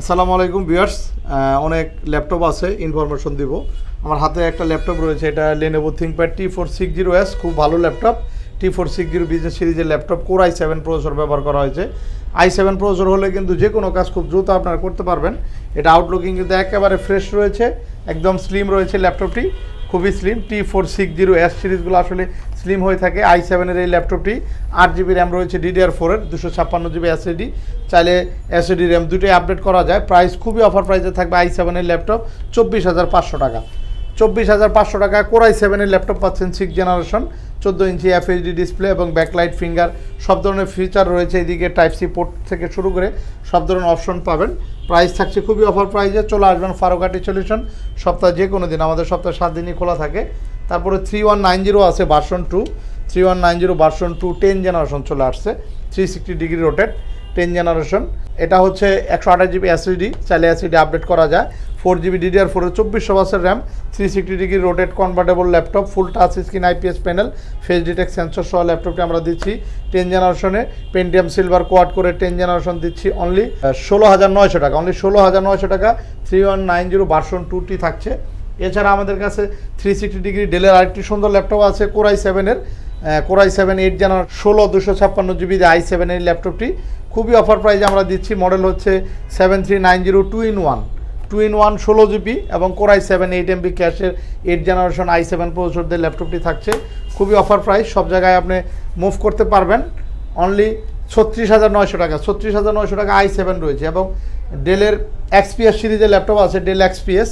আসসালামু আলাইকুম ভিউয়ার্স। অনেক ল্যাপটপ আছে, ইনফরমেশন দিব। আমার হাতে একটা ল্যাপটপ রয়েছে, এটা Lenovo ThinkPad T four six zero S খুব ভালো laptop. T four six zero business সিরিজের laptop core I seven processor ব্যবহার করা হয়েছে। আই সেভেন প্রসেসর হলে কিন্তু যে কোনো কাজ খুব দ্রুত আপনারা করতে পারবেন। এটা আউটলুকিং কিন্তু একেবারে ফ্রেশ রয়েছে, একদম স্লিম রয়েছে ল্যাপটপটি। খুবই slim T four six zero S সিরিজগুলো আসলে স্লিম হয়ে থাকে আই সেভেনের এই ল্যাপটপটি। আট জিবি র্যাম রয়েছে ডিডিআর ফোরের দুশো ছাপ্পান্ন জিবি এসএডি চাইলে এসএডি র্যাম দুটোই আপডেট করা যায়। প্রাইস খুবই অফার প্রাইসে থাকবে আই সেভেনের ল্যাপটপ, চব্বিশ হাজার পাঁচশো টাকা। চব্বিশ হাজার পাঁচশো টাকা কোরাই সেভেনের ল্যাপটপ পাচ্ছেন সিক্স জেনারেশন চোদ্দ ইঞ্চি এফএইচডি ডিসপ্লে এবং ব্যাকলাইট ফিঙ্গার সব ধরনের ফিচার রয়েছে এদিকে টাইপ সি পোর্ট থেকে শুরু করে সব ধরনের অপশন পাবেন। প্রাইস থাকছে খুবই অফার প্রাইসে চলে আসবেন ফারুকাটি সলিউশন সপ্তাহে যে কোনো দিন, আমাদের সপ্তাহে সাত দিনই খোলা থাকে। তারপরে থ্রি ওয়ান নাইন জিরো আছে version two three one nine zero version two ten generation চলে আসছে three sixty degree rotate ten generation. এটা হচ্ছে একশো আঠাশ জিবি এসএসডি, চাইলে এসএসডি আপডেট করা যায়। ফোর জিবি ডিডিআর ফোরের চব্বিশশো বাসের RAM three sixty degree rotate convertible laptop full touch screen IPS panel face detect sensor সহ ল্যাপটপটি আমরা দিচ্ছি টেন জেনারেশনে। পেন্টিয়াম সিলভার কোয়াড করে টেন জেনারেশন দিচ্ছি অনলি ষোলো হাজার নয়শো টাকা অনলি ষোলো হাজার নয়শো টাকা three one nine zero version টুটি থাকছে। এছাড়া আমাদের কাছে থ্রি সিক্সটি ডিগ্রি ডেলের আরেকটি সুন্দর ল্যাপটপ আছে কোরাই সেভেনের কোরাই সেভেন এইট জানার ষোলো দুশো ছাপ্পান্ন জিবি আই সেভেনের ল্যাপটপটি খুবই অফার প্রাইজে আমরা দিচ্ছি। মডেল হচ্ছে seven three nine zero two in one two in one ষোলো জিবি এবং core i seven eight MB ক্যাশের এইট জেনারেশন আই সেভেন প্রসেসরদের ল্যাপটপটি থাকছে। খুবই অফার প্রাইস সব জায়গায় আপনি মুভ করতে পারবেন। অনলি ছত্রিশ হাজার নয়শো টাকা, ছত্রিশ হাজার নয়শো টাকা আই সেভেন রয়েছে এবং ডেলের এক্সপিএস সিরিজের ল্যাপটপ আছে ডেল এক্সপিএস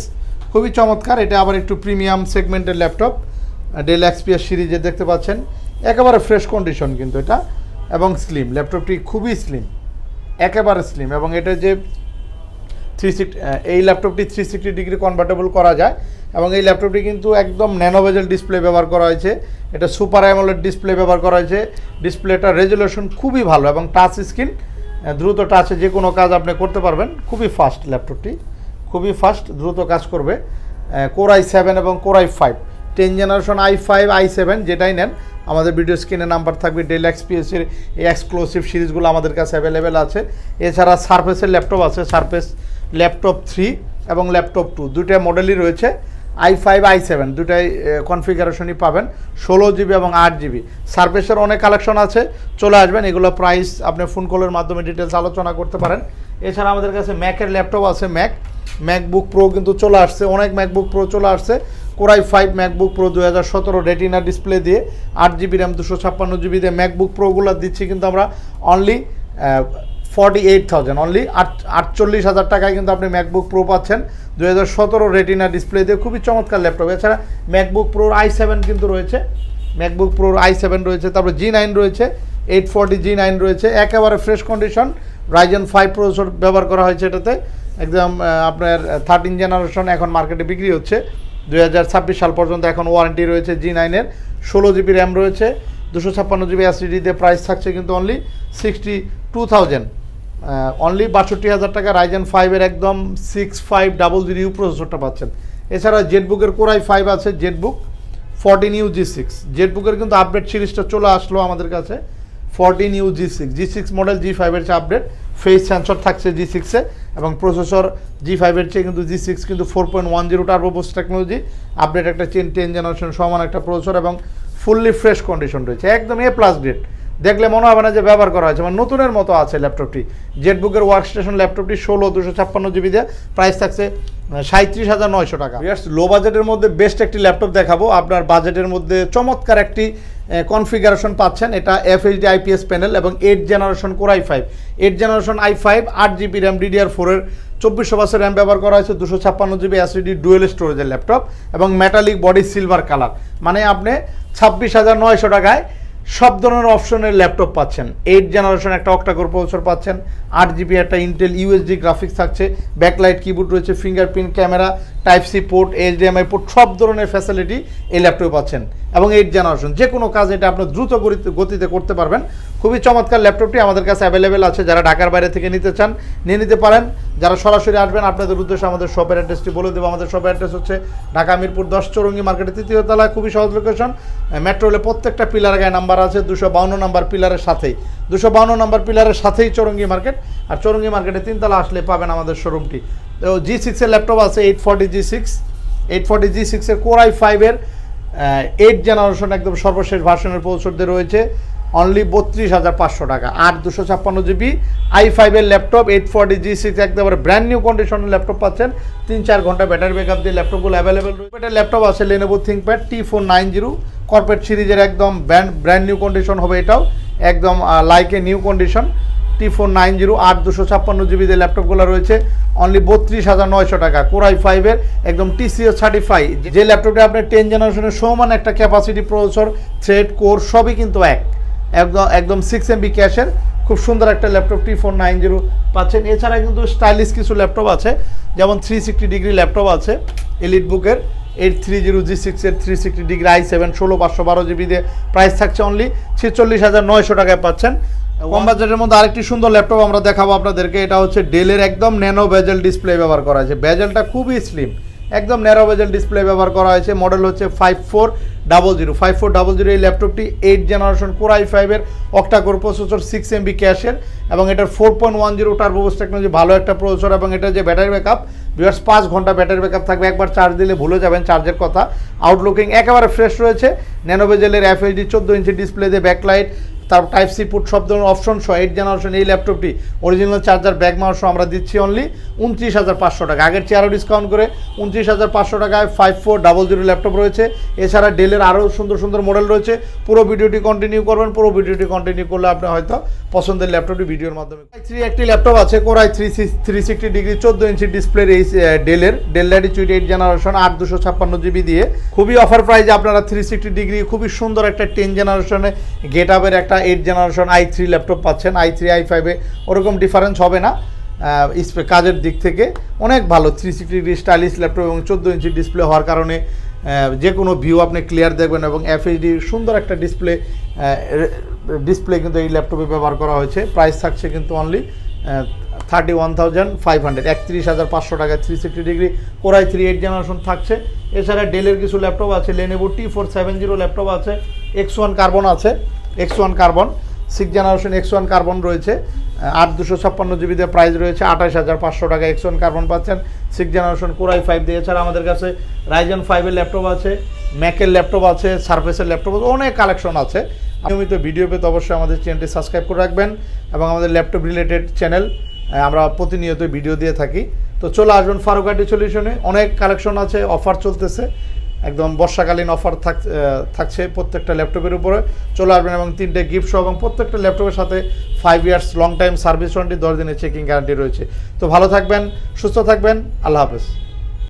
খুবই চমৎকার, এটা আবার একটু প্রিমিয়াম সেগমেন্টের ল্যাপটপ ডেল এক্সপিএস সিরিজে দেখতে পাচ্ছেন। একেবারে ফ্রেশ কন্ডিশন কিন্তু এটা। এবং স্লিম ল্যাপটপটি খুবই স্লিম একেবারে স্লিম এবং এটা যে থ্রি সিক্সটি এই ল্যাপটপটি থ্রি সিক্সটি ডিগ্রি কনভার্টেবল করা যায় এবং এই ল্যাপটপটি কিন্তু একদম ন্যানোভেজেল ডিসপ্লে ব্যবহার করা হয়েছে, এটা সুপার অ্যামোলেড ডিসপ্লে ব্যবহার করা হয়েছে ডিসপ্লেটার রেজুলেশন খুবই ভালো এবং টাচ স্ক্রিন দ্রুত টাচে যে কোনো কাজ আপনি করতে পারবেন, খুবই ফাস্ট ল্যাপটপটি খুবই ফাস্ট দ্রুত কাজ করবে কোরাই সেভেন এবং core i five ten generation I five I seven যেটাই নেন আমাদের ভিডিও স্ক্রিনে নাম্বার থাকবে ডেল এক্সপিএসের এই এক্সক্লুসিভ সিরিজগুলো আমাদের কাছে অ্যাভেলেবেল আছে। এছাড়া সার্ফেসের ল্যাপটপ আছে সার্ফেস ল্যাপটপ থ্রি এবং ল্যাপটপ টু দুইটা মডেলই রয়েছে আই ফাইভ আই সেভেন দুটাই কনফিগারেশনই পাবেন, ষোলো জিবি এবং আট জিবি সার্ভিসের অনেক কালেকশন আছে, চলে আসবেন, এগুলো প্রাইস আপনি ফোন কলের মাধ্যমে ডিটেলস আলোচনা করতে পারেন। এছাড়া আমাদের কাছে ম্যাকের ল্যাপটপ আছে ম্যাক ম্যাকবুক প্রো কিন্তু চলে আসছে, অনেক ম্যাকবুক প্রো চলে আসছে। কোরাই ফাইভ ম্যাকবুক প্রো দু হাজার সতেরো রেটিনা ডিসপ্লে দিয়ে আট জিবি র্যাম, দুশো ছাপ্পান্ন জিবি দিয়ে ম্যাকবুক প্রোগুলো দিচ্ছি কিন্তু আমরা only forty eight thousand only আট, আটচল্লিশ হাজার টাকায় কিন্তু আপনি ম্যাকবুক প্রো পাচ্ছেন। দু হাজার সতেরো রেটিনা ডিসপ্লে দিয়ে খুবই চমৎকার ল্যাপটপ। এছাড়া ম্যাকবুক প্রোর আই সেভেন কিন্তু রয়েছে। ম্যাকবুক প্রোর আই সেভেন রয়েছে, তারপর জি নাইন রয়েছে, এইট ফর্টি জি নাইন রয়েছে, একেবারে fresh condition. Ryzen five processor ব্যবহার করা হয়েছে এটাতে। একদম আপনার থার্টিন জেনারেশন এখন মার্কেটে বিক্রি হচ্ছে। দুই হাজার ছাব্বিশ সাল পর্যন্ত এখন ওয়ারেন্টি রয়েছে জি নাইনের ষোলো জিবি র্যাম রয়েছে, দুশো ছাপ্পান্ন জিবি এসিডিতে প্রাইস থাকছে কিন্তু only sixty two thousand only বাষট্টি হাজার টাকা রাইজেন ফাইভের একদম six five double zero U প্রসেসরটা পাচ্ছেন। এছাড়া জেটবুকের কোরাই ফাইভ আছে ZenBook fourteen U G six জেটবুকের কিন্তু আপডেট সিরিজটা চলে আসলো আমাদের কাছে fourteen U G six G six model G ফাইভের চেয়ে আপডেট ফেস সেন্সর থাকছে জি সিক্সে এবং প্রসেসর জি ফাইভের চেয়ে কিন্তু জি সিক্স কিন্তু four point one zero turbo boost technology update একটা চেন টেন জেনারেশন সমান একটা প্রসেসর এবং ফুললি ফ্রেশ কন্ডিশন রয়েছে, একদম এ প্লাস গ্রেড দেখলে মনে হবে না যে ব্যবহার করা হয়েছে মানে নতুনের মতো আছে ল্যাপটপটি জেটবুকের ওয়ার্ক স্টেশন ল্যাপটপটি ষোলো দুশো ছাপ্পান্ন জিবি দিয়ে প্রাইস থাকছে সাঁত্রিশ হাজার নয়শো টাকা। লো বাজেটের মধ্যে বেস্ট একটি ল্যাপটপ দেখাবো। আপনার বাজেটের মধ্যে চমৎকার একটি কনফিগারেশন পাচ্ছেন। এটা এফএইচডি আইপিএস প্যানেল এবং eight generation core I five eight generation I five আট জিবি র্যাম ডিডিআর ফোরের চব্বিশশো বাসের র্যাম ব্যবহার করা হয়েছে, দুশো ছাপ্পান্ন জিবি এসিডি ডুয়েল স্টোরেজের ল্যাপটপ এবং মেটালিক বডি সিলভার কালার মানে আপনি ছাব্বিশ হাজার নয়শো টাকায় সব ধরনের অপশনের ল্যাপটপ পাচ্ছেন। এইট জেনারেশন একটা অক্টাকোর প্রসেসর পাচ্ছেন আট জিবি একটা ইন্টেল ইউএসডি গ্রাফিক্স থাকছে ব্যাকলাইট কিবোর্ড রয়েছে fingerprint camera type C port HDMI port সব ধরনের ফ্যাসিলিটি এই ল্যাপটপে পাচ্ছেন। এবং এইট জেনারেশন যে কোনো কাজ এটা আপনি দ্রুত গতিতে- করতে পারবেন। খুবই চমৎকার ল্যাপটপটি আমাদের কাছে অ্যাভেলেবেল আছে। যারা ঢাকার বাইরে থেকে নিতে চান, নিয়ে নিতে পারেন। যারা সরাসরি আসবেন, আপনাদের উদ্দেশ্যে আমাদের শপের অ্যাড্রেসটি বলে দেবো। আমাদের শপের অ্যাড্রেস হচ্ছে ঢাকা মিরপুর দশ চৌরঙ্গি মার্কেটের তৃতীয় তলায়, খুবই সহজ লোকেশন মেট্রো প্রত্যেকটা পিলার গায়ে নাম্বার আছে, দুশো বাউন্ন নাম্বার পিলারের সাথেই। দুশো বাউন্ন নাম্বার পিলারের সাথেই চৌরঙ্গি মার্কেট আর চৌরঙ্গি মার্কেটে তিনতলা আসলে পাবেন আমাদের শোরুমটি তো জি সিক্সের ল্যাপটপ আছে eight forty G six eight forty G সিক্সের কোরআই ফাইভের এইট জেনারেশন একদম সর্বশেষ ভার্সনের পৌঁছতে রয়েছে অনলি বত্রিশ হাজার পাঁচশো টাকা আট দুশো ছাপ্পান্ন জিবি আই ফাইভের laptop eight forty G six একেবারে ব্র্যান্ড নিউ কন্ডিশনের ল্যাপটপ পাচ্ছেন, তিন চার ঘণ্টা ব্যাটারি ব্যাকআপ দিয়ে ল্যাপটপগুলো অ্যাভেলেবেল রয়েছে। ল্যাপটপ আছে Lenovo ThinkPad T four nine zero corporate সিরিজের একদম ব্র্যান্ড ব্র্যান্ড নিউ কন্ডিশন হবে এটাও, একদম লাইকে new condition T four nine zero আট দুশো ছাপ্পান্ন জিবি জিবিতে ল্যাপটপগুলো রয়েছে। অনলি বত্রিশ হাজার নয়শো টাকা। কোরাই ফাইভের একদম টিসিএস থার্টি যে ল্যাপটপটা আপনার টেন জেনারেশনের সমান একটা ক্যাপাসিটি প্রসেসর থ্রেড কোর সবই কিন্তু এক। একদম একদম সিক্স এমবি ক্যাশের খুব সুন্দর একটা laptop T four nine zero পাচ্ছেন। এছাড়া কিন্তু স্টাইলিশ কিছু ল্যাপটপ আছে। যেমন থ্রি সিক্সটি ডিগ্রি ল্যাপটপ আছে এলিট বুকের এইট থ্রি জিরো জি সিক্সের three sixty degree I seven ষোলো পাঁচশো বারো জিবি দিয়ে প্রাইস থাকছে অনলি ছেচল্লিশ হাজার নয়শো টাকায় পাচ্ছেন। কম বাজেটের মধ্যে আরেকটি সুন্দর ল্যাপটপ আমরা দেখাবো আপনাদেরকে। এটা হচ্ছে ডেলের একদম ন্যানো বেজেল ডিসপ্লে ব্যবহার করা হয়েছে। বেজেলটা খুবই স্লিম একদম ন্যারো বেজেল ডিসপ্লে ব্যবহার করা হয়েছে। মডেল হচ্ছে five four double zero five four double zero এই ল্যাপটপটি এইট জেনারেশন কোর আই ফাইভের octa core processor six MB ক্যাশের এবং এটার four point one zero turbo boost technology ভালো একটা প্রসেসর এবং এটা যে ব্যাটারি ব্যাকআপ বিয়ার্স পাঁচ ঘণ্টা ব্যাটারি ব্যাকআপ থাকবে। একবার চার্জ দিলে ভুলে যাবেন চার্জের কথা। আউটলুকিং একেবারে ফ্রেশ রয়েছে। ন্যানোভেজেলের এফএইচডি চোদ্দ ইঞ্চি ডিসপ্লে দিয়ে ব্যাকলাইট তার টাইপ সি পুট সব ধরনের অপশন সহ এইট জেনারেশন এই ল্যাপটপটি অরিজিনাল চার্জার ব্যাগ মাউস আমরা দিচ্ছি অনলি উনত্রিশ হাজার পাঁচশো টাকা। আগের চেয়ারও ডিসকাউন্ট করে উনত্রিশ হাজার পাঁচশো টাকায় five four double zero laptop রয়েছে। এছাড়া ডেলের আরও সুন্দর সুন্দর মডেল রয়েছে। পুরো ভিডিওটি কন্টিনিউ করবেন, পুরো ভিডিওটি কন্টিনিউ করলে আপনি হয়তো পছন্দের ল্যাপটপটি ভিডিওর মাধ্যমে থ্রি একটি ল্যাপটপ আছে core i three three sixty degree চোদ্দ ইঞ্চি ডিসপ্লের এই ডেলের ডেল ল্যাটিচুইড এইট জেনারেশন আট দুশো ছাপ্পান্ন জিবি দিয়ে। খুবই অফার প্রাইজে আপনারা থ্রি সিক্সটি ডিগ্রি খুবই সুন্দর একটা টেন জেনারেশনে গেট আপের একটা eight generation I three laptop পাচ্ছেন আই থ্রি আই ফাইভে ওরকম ডিফারেন্স হবে না। কাজের দিক থেকে অনেক ভালো three sixty degree stylish laptop এবং চোদ্দ ইঞ্চি ডিসপ্লে হওয়ার কারণে যে কোনো ভিউ আপনি ক্লিয়ার দেখবেন এবং এফএইচডি সুন্দর একটা ডিসপ্লে ডিসপ্লে কিন্তু এই ল্যাপটপে ব্যবহার করা হয়েছে। প্রাইস থাকছে কিন্তু only thirty one thousand five hundred একত্রিশ হাজার পাঁচশো টাকা three sixty degree core i three eight generation থাকছে। এছাড়া ডেলের কিছু ল্যাপটপ আছে Lenovo T four seven zero laptop আছে এক্স ওয়ান কার্বন আছে। X one carbon six generation X one carbon রয়েছে আট দুশো ছাপ্পান্ন জিবিতে প্রাইস রয়েছে, আঠাশ হাজার পাঁচশো টাকা এক্স ওয়ান কার্বন পাচ্ছেন। Six generation core i five দিয়ে এছাড়া আমাদের কাছে রাইজন ফাইভের ল্যাপটপ আছে ম্যাকের ল্যাপটপ আছে সার্ফেসের ল্যাপটপ আছে, অনেক কালেকশন আছে। নিয়মিত ভিডিও পেতে অবশ্যই আমাদের চ্যানেলটি সাবস্ক্রাইব করে রাখবেন এবং আমাদের ল্যাপটপ রিলেটেড চ্যানেল আমরা প্রতিনিয়ত ভিডিও দিয়ে থাকি। তো চলে আসবেন ফারুকাটি সলিউশনে অনেক কালেকশন আছে অফার চলতেছে। একদম বর্ষাকালীন অফার থাক থাকছে প্রত্যেকটা ল্যাপটপের উপরে। চলে আসবেন এবং তিনটে গিফট সহ এবং প্রত্যেকটা ল্যাপটপের সাথে five years long time service warranty দশ দিনের চেকিং গ্যারান্টি রয়েছে। তো ভালো থাকবেন, সুস্থ থাকবেন, আল্লাহ হাফেজ।